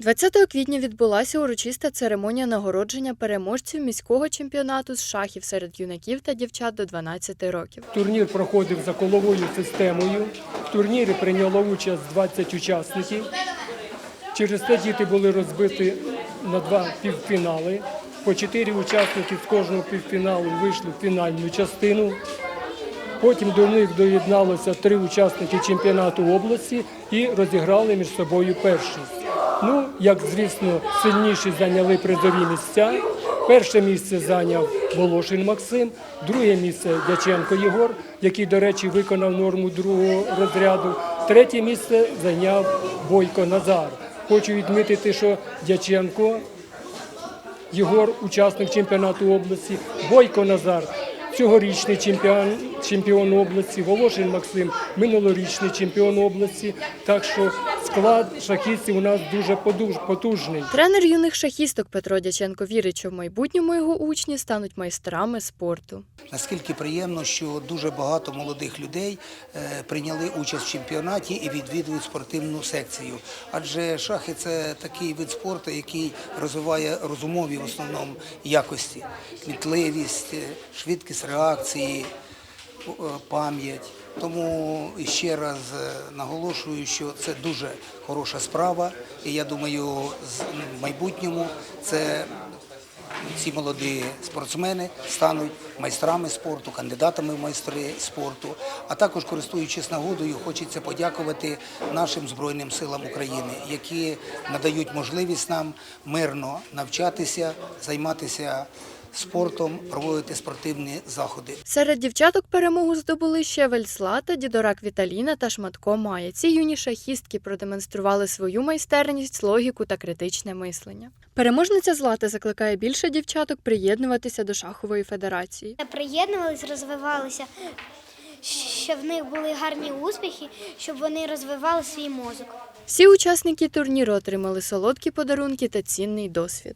20 квітня відбулася урочиста церемонія нагородження переможців міського чемпіонату з шахів серед юнаків та дівчат до 12 років. Турнір проходив за коловою системою. В турнірі прийняло участь 20 учасників. Через це діти були розбиті на два півфінали. По чотири учасники з кожного півфіналу вийшли в фінальну частину. Потім до них доєдналося три учасники чемпіонату області і розіграли між собою першість. Ну, як звісно, сильніші зайняли призові місця. Перше місце зайняв Волошин Максим, друге місце Дяченко Єгор, який, до речі, виконав норму другого розряду. Третє місце зайняв Бойко Назар. Хочу відмітити, що Дяченко Єгор, учасник чемпіонату області, Бойко Назар, цьогорічний чемпіон, чемпіон області, Волошин Максим, минулорічний чемпіон області. Так що склад шахістів у нас дуже потужний. Тренер юних шахісток Петро Дяченко вірить, що в майбутньому його учні стануть майстрами спорту. Наскільки приємно, що дуже багато молодих людей е, прийняли участь в чемпіонаті і відвідують спортивну секцію. Адже шахи це такий вид спорту, який розвиває розумові в основному якості, кмітливість, е, швидкість реакції, пам'ять. Тому ще раз е, наголошую, що це дуже хороша справа, і я думаю, з- в майбутньому це ці молоді спортсмени стануть майстрами спорту, кандидатами в майстри спорту. А також, користуючись нагодою, хочеться подякувати нашим Збройним силам України, які надають можливість нам мирно навчатися, займатися спортом, проводити спортивні заходи. Серед дівчаток перемогу здобули Щевель Злата, Дідорак Віталіна та Шматко Майя. Ці юні шахістки продемонстрували свою майстерність, логіку та критичне мислення. Переможниця Злата закликає більше дівчаток приєднуватися до шахової федерації. приєднувались, розвивалися, щоб в них були гарні успіхи, щоб вони розвивали свій мозок. Всі учасники турніру отримали солодкі подарунки та цінний досвід.